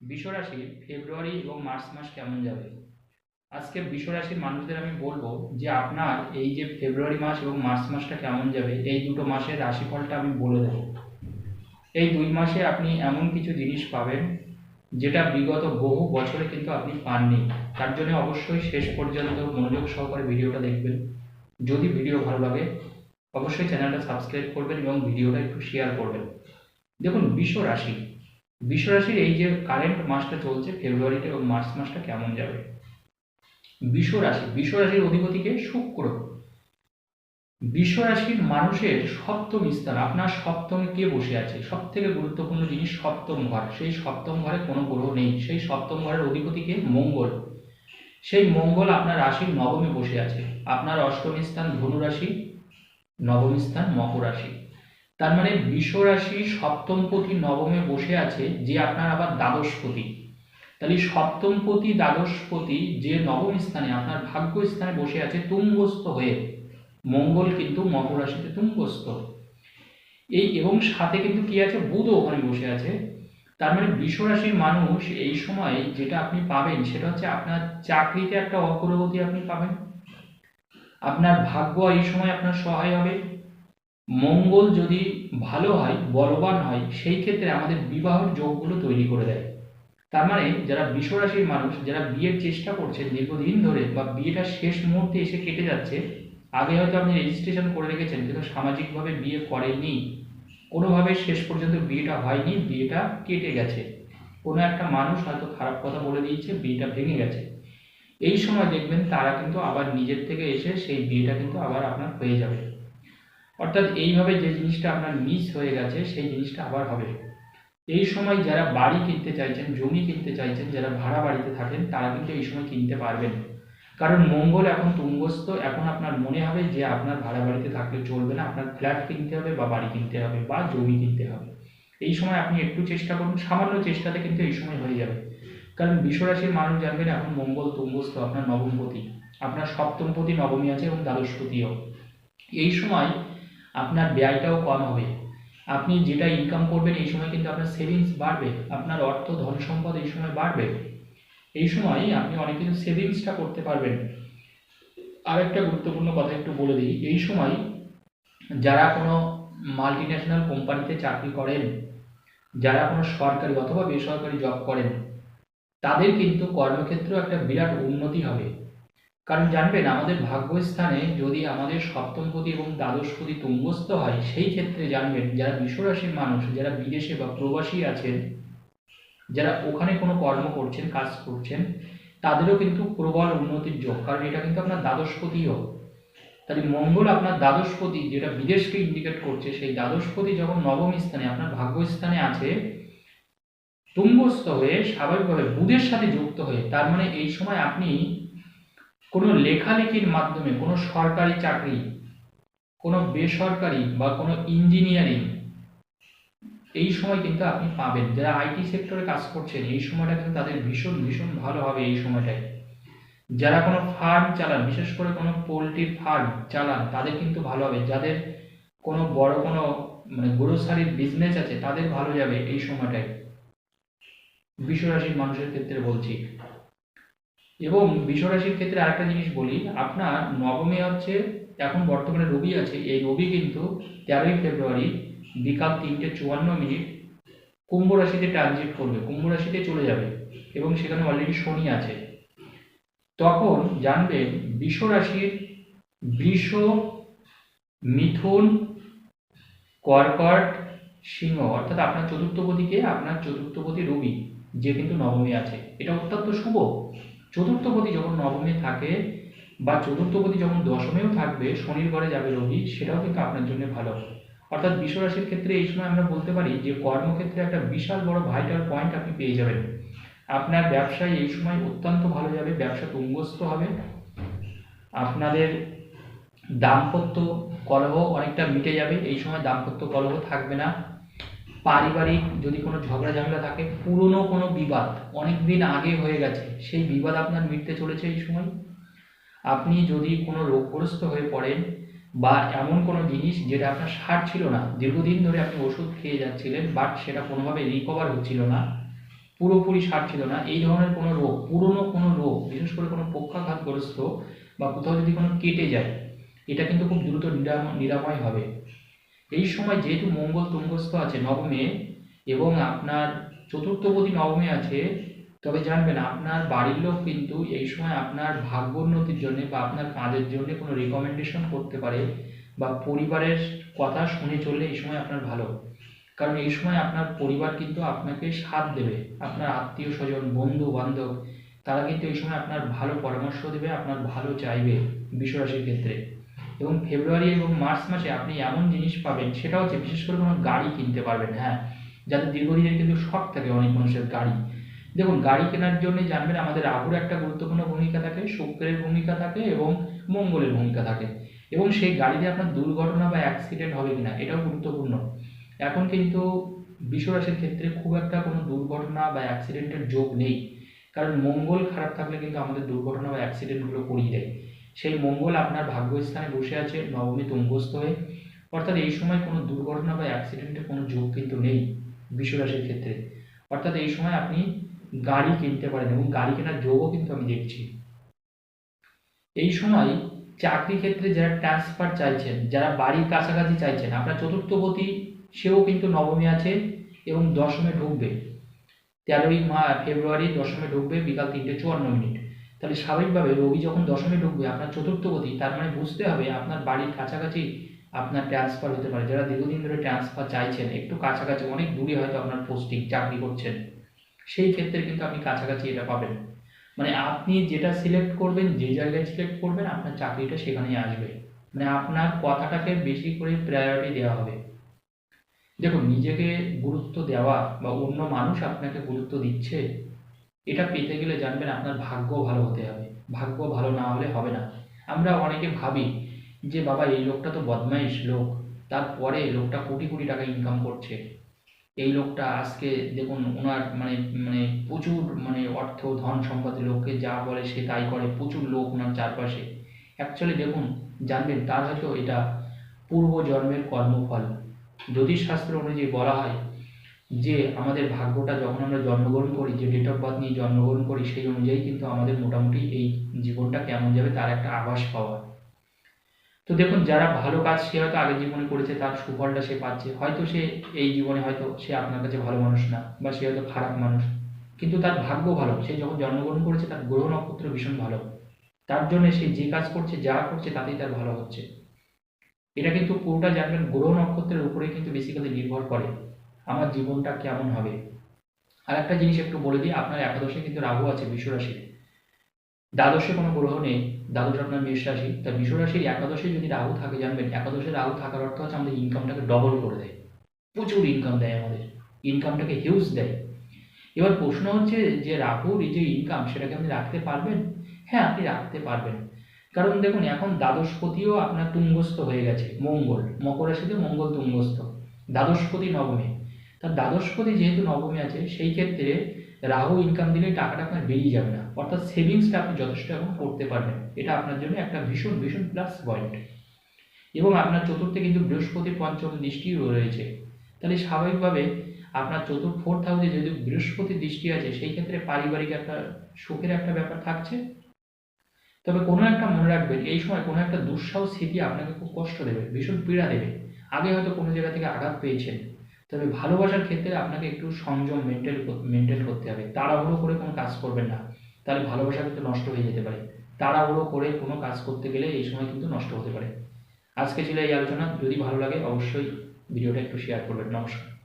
বিশ্বরাশির ফেব্রুয়ারি এবং মার্চ মাস কেমন যাবে? আজকে বিশ্বরাশির মানুষদের আমি বলব যে আপনার এই যে ফেব্রুয়ারি মাস এবং মার্চ মাসটা কেমন যাবে, এই দুটো মাসের রাশিফলটা আমি বলে দেবো। এই দুই মাসে আপনি এমন কিছু জিনিস পাবেন যেটা বিগত বহু বছরে কিন্তু আপনি পাননি। তার জন্য অবশ্যই শেষ পর্যন্ত মনোযোগ সহকারে ভিডিওটা দেখবেন। যদি ভিডিও ভালো লাগে, অবশ্যই চ্যানেলটা সাবস্ক্রাইব করবেন এবং ভিডিওটা একটু শেয়ার করবেন। দেখুন বিশ্ব রাশি বিশ্বরাশির এই যে কারেন্ট মাসটা চলছে ফেব্রুয়ারিতে এবং মার্চ মাসটা কেমন যাবে? বিশ্বরাশি, বিশ্বরাশির অধিপতিকে শুক্র। বিশ্বরাশির মানুষের সপ্তম স্থান, আপনার সপ্তমে কে বসে আছে? সব থেকে গুরুত্বপূর্ণ জিনিস সপ্তম ঘর, সেই সপ্তম ঘরে কোনো গ্রহ নেই। সেই সপ্তম ঘরের অধিপতিকে মঙ্গল। সেই মঙ্গল আপনার রাশির নবমে বসে আছে। আপনার অষ্টম স্থান ধনু রাশি নবম স্থান মকর রাশি। তার মানে বিশ্ব রাশি সপ্তমপতি নবমে বসে আছে, যে আপনার আবার দ্বাদশপতি তাহলে সপ্তমপতি দ্বাদশপতি যে নবম স্থানে, আপনার ভাগ্য স্থানে বসে আছে তুঙ্গস্থ হয়ে। মঙ্গল কিন্তু মকর রাশিতে তুঙ্গস্থ। এই এবং সাথে কিন্তু কি আছে? বুধও ওখানে বসে আছে। তার মানে রাশির মানুষ এই সময় যেটা আপনি পাবেন, সেটা হচ্ছে আপনার চাকরিতে একটা অগ্রগতি আপনি পাবেন। আপনার ভাগ্য এই সময় আপনার সহায় হবে। মঙ্গল যদি ভালো হয়, বলবান হয়, সেই ক্ষেত্রে আমাদের বিবাহের যোগগুলো তৈরি করে দেয়। তার মানে যারা বিশ্বরাশির মানুষ, যারা বিয়ের চেষ্টা করছেন দীর্ঘদিন ধরে বা বিয়েটা শেষ মুহূর্তে এসে কেটে যাচ্ছে, আগে হয়তো আপনি রেজিস্ট্রেশন করে রেখেছেন, কিন্তু সামাজিকভাবে বিয়ে করেননি, কোনোভাবে শেষ পর্যন্ত বিয়েটা হয়নি, বিয়েটা কেটে গেছে। কোনো একটা মানুষ হয়তো খারাপ কথা বলে দিয়েছে, বিয়েটা ভেঙে গেছে। এই সময় দেখবেন তারা কিন্তু আবার নিজের থেকে এসে সেই বিয়েটা কিন্তু আবার আপনার হয়ে যাবে। অর্থাৎ এইভাবে যে জিনিসটা আপনার মিস হয়ে গেছে, সেই জিনিসটা আবার হবে। এই সময় যারা বাড়ি কিনতে চাইছেন, জমি কিনতে চাইছেন, যারা ভাড়া বাড়িতে থাকেন, তারা কিন্তু এই সময় কিনতে পারবেন। কারণ মঙ্গল এখন তুঙ্গস্থ, এখন আপনার মনে হবে যে আপনার ভাড়া বাড়িতে থাকলে চলবে না, আপনার ফ্ল্যাট কিনতে হবে বা বাড়ি কিনতে হবে বা জমি কিনতে হবে। এই সময় আপনি একটু চেষ্টা করুন, সামান্য চেষ্টাতে কিন্তু এই সময় হয়ে যাবে। কারণ বিশ্বরাশির মানুষ জানবেন এখন মঙ্গল তুঙ্গস্থ, আপনার নবমপতি, আপনার সপ্তমপতি, নবমী আছে এবং দ্বাদশপতিও। এই সময় আপনার ব্যয়টাও কম হবে। আপনি যেটা ইনকাম করবেন এই সময় কিন্তু আপনার সেভিংস বাড়বে, আপনার অর্থ ধন সম্পদ এই সময় বাড়বে। এই সময় আপনি অনেক কিছু সেভিংসটা করতে পারবেন। আর একটা গুরুত্বপূর্ণ কথা একটু বলে দিই, এই সময় যারা কোনো মাল্টি ন্যাশনাল কোম্পানিতে চাকরি করেন, যারা কোনো সরকারি অথবা বেসরকারি জব করেন, তাদের কিন্তু কর্মক্ষেত্রেও একটা বিরাট উন্নতি হবে। কারণ জানবেন, আমাদের ভাগ্যস্থানে যদি আমাদের সপ্তমপতি এবং দ্বাদশপতি তুঙ্গস্থ হয়, সেই ক্ষেত্রে জানবেন যারা বিশ্বরাশির মানুষ, যারা বিদেশে বা প্রবাসী আছেন, যারা ওখানে কোনো কর্ম করছেন, কাজ করছেন, তাদেরও কিন্তু প্রবল উন্নতির যোগ। কারণ এটা কিন্তু আপনার দ্বাদশপতিও। তাহলে মঙ্গল আপনার দ্বাদশপতি যেটা বিদেশকে ইন্ডিকেট করছে, সেই দ্বাদশপতি যখন নবম স্থানে, আপনার ভাগ্যস্থানে আছে, তুঙ্গস্থ হয়ে স্বাভাবিকভাবে বুধের সাথে যুক্ত হয়ে, তার মানে এই সময় আপনি কোনো লেখালেখির মাধ্যমে, কোনো সরকারি চাকরি, কোনো বেসরকারি বা কোনো ইঞ্জিনিয়ারিং, এই সময় কিন্তু আপনি পাবেন। যারা আইটি সেক্টরে কাজ করছেন, এই সময়টা কিন্তু তাদের ভীষণ ভীষণ ভালো হবে এই সময়টায়। যারা কোনো ফার্ম চালান, বিশেষ করে কোনো পোলট্রির ফার্ম চালান, তাদের কিন্তু ভালো হবে। যাদের কোনো বড় কোনো মানে গ্রোসারির বিজনেস আছে, তাদের ভালো যাবে এই সময়টায়। বিশ্বরাশির মানুষের ক্ষেত্রে বলছি। এবং বিশ্বরাশির ক্ষেত্রে আরেকটা জিনিস বলি, আপনার নবমে হচ্ছে, এখন বর্তমানে রবি আছে, এই রবি কিন্তু তেরোই ফেব্রুয়ারি বিকাল তিনটে চুয়ান্ন মিনিট কুম্ভ রাশিতে ট্রানজিট করবে, কুম্ভ রাশিতে চলে যাবে এবং সেখানে অলরেডি শনি আছে। তখন জানবেন বিশ্ব রাশির বৃষ, মিথুন, কর্কট, সিংহ, অর্থাৎ আপনার চতুর্থপতিকে আপনার চতুর্থপতি রবি, যে কিন্তু নবমী আছে। এটা অত্যন্ত শুভ। চতুর্থপতি যখন নবমে থাকে বা চতুর্থপতি যখন দশমেও থাকবে, শনির ঘরে যাবে রবি সেটাও কিন্তু আপনার জন্য ভালো। অর্থাৎ বিশ্বরাশির ক্ষেত্রে এই সময় আমরা বলতে পারি যে কর্মক্ষেত্রে একটা বিশাল বড় ভাইটাল পয়েন্ট আপনি পেয়ে যাবেন। আপনার ব্যবসায় এই সময় অত্যন্ত ভালো যাবে, ব্যবসা তুঙ্গস্থ হবে। আপনাদের দাম্পত্য কলহ অনেকটা মিটে যাবে, এই সময় দাম্পত্য কলহ থাকবে না। পারিবারিক যদি কোনো ঝগড়া ঝামেলা থাকে, পুরনো কোনো বিবাদ অনেক দিন আগে হয়ে গেছে, সেই বিবাদ আপনার মিটতে চলেছে এই সময়? আপনি যদি কোনো রোগগ্রস্ত হয়ে পড়েন বা এমন কোনো জিনিস যেটা আপনার সার ছিল না, দীর্ঘদিন ধরে আপনি ওষুধ খেয়ে যাচ্ছিলেন বাট সেটা কোনোভাবে রিকভার হচ্ছিল না, পুরোপুরি সার ছিল না, এই ধরনের কোনো রোগ, পুরনো কোনো রোগ, বিশেষ করে কোনো পক্ষাঘাতগ্রস্ত বা কোথাও যদি কোনো কেটে যায়, এটা কিন্তু খুব দ্রুত নিরাম- নিরাময় হবে। এই সময় যেহেতু মঙ্গল তুঙ্গস্থ আছে নবমে এবং আপনার চতুর্থপতি নবমে আছে, তবে জানবেন আপনার বাড়ির লোক কিন্তু এই সময় আপনার ভাগ্যোন্নতির জন্য বা আপনার কাজের জন্য কোনো রেকমেন্ডেশন করতে পারে বা পরিবারের কথা শুনে চললে এই সময় আপনার ভালো। কারণ এই সময় আপনার পরিবার কিন্তু আপনাকে সাথ দেবে। আপনার আত্মীয় স্বজন, বন্ধু, বান্ধব, তারা কিন্তু এই সময় আপনার ভালো পরামর্শ দেবে, আপনার ভালো চাইবে বিশ্বরাশির ক্ষেত্রে। এবং ফেব্রুয়ারি এবং মার্চ মাসে আপনি এমন জিনিস পাবেন সেটা হচ্ছে বিশেষ করে কোনো গাড়ি কিনতে পারবেন হ্যাঁ। যাদের দীর্ঘদিনের কিন্তু শখ থাকে অনেক মানুষের গাড়ি। দেখুন, গাড়ি কেনার জন্য জানবেন আমাদের রাহুর একটা গুরুত্বপূর্ণ ভূমিকা থাকে, শুক্রের ভূমিকা থাকে এবং মঙ্গলের ভূমিকা থাকে। এবং সেই গাড়িতে আপনার দুর্ঘটনা বা অ্যাক্সিডেন্ট হবে কিনা, এটাও গুরুত্বপূর্ণ। এখন কিন্তু বিশ্বরাশির ক্ষেত্রে খুব একটা কোনো দুর্ঘটনা বা অ্যাক্সিডেন্টের যোগ নেই। কারণ মঙ্গল খারাপ থাকলে কিন্তু আমাদের দুর্ঘটনা বা অ্যাক্সিডেন্টগুলো করিয়ে দেয়। সেই মঙ্গল আপনার ভাগ্যস্থানে বসে আছে, নবমী তুঙ্গস্থ হয়ে। অর্থাৎ এই সময় কোনো দুর্ঘটনা বা অ্যাক্সিডেন্টের কোনো যোগ কিন্তু নেই বিশ্বরাশির ক্ষেত্রে। অর্থাৎ এই সময় আপনি গাড়ি কিনতে পারেন এবং গাড়ি কেনার যোগও কিন্তু আমি দেখছি। এই সময় চাকরি ক্ষেত্রে যারা ট্রান্সফার চাইছেন, যারা বাড়ির কাছাকাছি চাইছেন, আপনার চতুর্থপতি, সেও কিন্তু নবমী আছে এবং দশমে ঢুকবে। তেরোই মা, ফেব্রুয়ারি দশমে ঢুকবে, বিকাল তিনটে চুয়ান্ন মিনিট। তাহলে স্বাভাবিকভাবে রবি যখন দশমে ঢুকবে, আপনার চতুর্থপতি তার মানে বুঝতে হবে আপনার বাড়ির কাছাকাছি আপনার ট্রান্সফার হতে পারে। যারা দীর্ঘদিন ধরে ট্রান্সফার চাইছেন, একটু কাছাকাছি, অনেক দূরে হয়তো আপনার পোস্টিং চাকরি করছেন, সেই ক্ষেত্রে কিন্তু আপনি কাছাকাছি এটা পাবেন। মানে আপনি যেটা সিলেক্ট করবেন, যে জায়গায় সিলেক্ট করবেন, আপনার চাকরিটা সেখানেই আসবে। মানে আপনার কথাটাকে বেশি করে প্রায়োরিটি দেওয়া হবে। দেখুন, নিজেকে গুরুত্ব দেওয়া বা অন্য মানুষ আপনাকে গুরুত্ব দিচ্ছে এটা পেতে গেলে জানবেন আপনার ভাগ্য ভালো হতে হবে। ভাগ্য ভালো না হলে হবে না। আমরা অনেকে ভাবি যে, বাবা, এই লোকটা তো বদমাইশ লোক। তারপরে লোকটা কোটি কোটি টাকা ইনকাম করছে। এই লোকটা আজকে দেখুন ওনার মানে মানে প্রচুর মানে অর্থ, ধন সম্পদের লোককে যা বলে সে তাই করে। প্রচুর লোক ওনার চারপাশে। অ্যাকচুয়ালি দেখুন, জানবেন, তার হয়তো এটা পূর্ব জন্মের কর্মফল। জ্যোতিষশাস্ত্র অনুযায়ী বলা হয় যে আমাদের ভাগ্যটা যখন আমরা জন্মগ্রহণ করি, যে ডেট অফ বার্থ নিয়ে জন্মগ্রহণ করি, সেই অনুযায়ী কিন্তু আমাদের মোটামুটি এই জীবনটা কেমন যাবে তার একটা আভাস পাওয়া। তো দেখুন, যারা ভালো কাজ সে হয়তো আগের জীবনে করেছে, তার সুফলটা সে পাচ্ছে। হয়তো সে এই জীবনে হয়তো সে আপনার কাছে ভালো মানুষ না, বা সে হয়তো খারাপ মানুষ। কিন্তু তার ভাগ্য ভালো। সে যখন জন্মগ্রহণ করেছে, তার গ্রহ নক্ষত্র ভীষণ ভালো। তার জন্য সে যে কাজ করছে, যা করছে, তাতেই তার ভালো হচ্ছে। এটা কিন্তু পুরোটা জানবেন গ্রহ নক্ষত্রের উপরে কিন্তু বেসিক্যালি নির্ভর করে। আমার জীবনটা কেমন হবে? আর একটা জিনিস একটু বলে দিই, আপনার একাদশে কিন্তু রাহু আছে বিশ্বরাশিতে দ্বাদশে কোনো গ্রহ নেই, দ্বাদশ আপনার মেষ রাশি। তা বিষ রাশির একাদশে যদি রাহু থাকে, জানবেন একাদশে রাহু থাকার অর্থ হচ্ছে আমাদের ইনকামটাকে ডবল করে দেয়। প্রচুর ইনকাম দেয় আমাদের। ইনকামটাকে হিউজ দেয়। এবার প্রশ্ন হচ্ছে যে রাহুর এই যে ইনকাম সেটাকে আপনি রাখতে পারবেন? হ্যাঁ আপনি রাখতে পারবেন। কারণ দেখুন, এখন দ্বাদশপতিও আপনার তুঙ্গস্থ হয়ে গেছে, মঙ্গল। মকর রাশিতে মঙ্গল তুঙ্গস্থ। দ্বাদশপতি নবমে। তার দ্বাদশপতি যেহেতু নবমে আছে, সেই ক্ষেত্রে রাহু ইনকাম দিলে টাকাটা আপনার বেরিয়ে যাবে না। অর্থাৎ সেভিংসটা আপনি যথেষ্ট এখন করতে পারবেন। এটা আপনার জন্য একটা ভীষণ ভীষণ প্লাস পয়েন্ট এবং আপনার চতুর্থে কিন্তু বৃহস্পতির পঞ্চম দৃষ্টিও রয়েছে। তাহলে স্বাভাবিকভাবে আপনার চতুর্থ ফোর্থ হাউসে যদি বৃহস্পতির দৃষ্টি আছে, সেই ক্ষেত্রে পারিবারিক একটা সুখের একটা ব্যাপার থাকছে। তবে কোনো একটা মনে রাখবেন, এই সময় কোনো একটা দুঃসাহস স্মৃতি আপনাকে খুব কষ্ট দেবে, ভীষণ পীড়া দেবে। আগে হয়তো কোনো জায়গা থেকে আঘাত পেয়েছেন। তবে ভালোবাসার ক্ষেত্রে আপনাকে একটু সংযম মেনটেন মেনটেন করতে হবে। তাড়াহুড়ো করে কোনো কাজ করবেন না। তাহলে ভালোবাসা কিন্তু নষ্ট হয়ে যেতে পারে। তাড়াহুড়ো করে কোনো কাজ করতে গেলে এই সময় কিন্তু নষ্ট হতে পারে। আজকে ছিল এই আলোচনা। যদি ভালো লাগে অবশ্যই ভিডিওটা একটু শেয়ার করবেন। নমস্কার।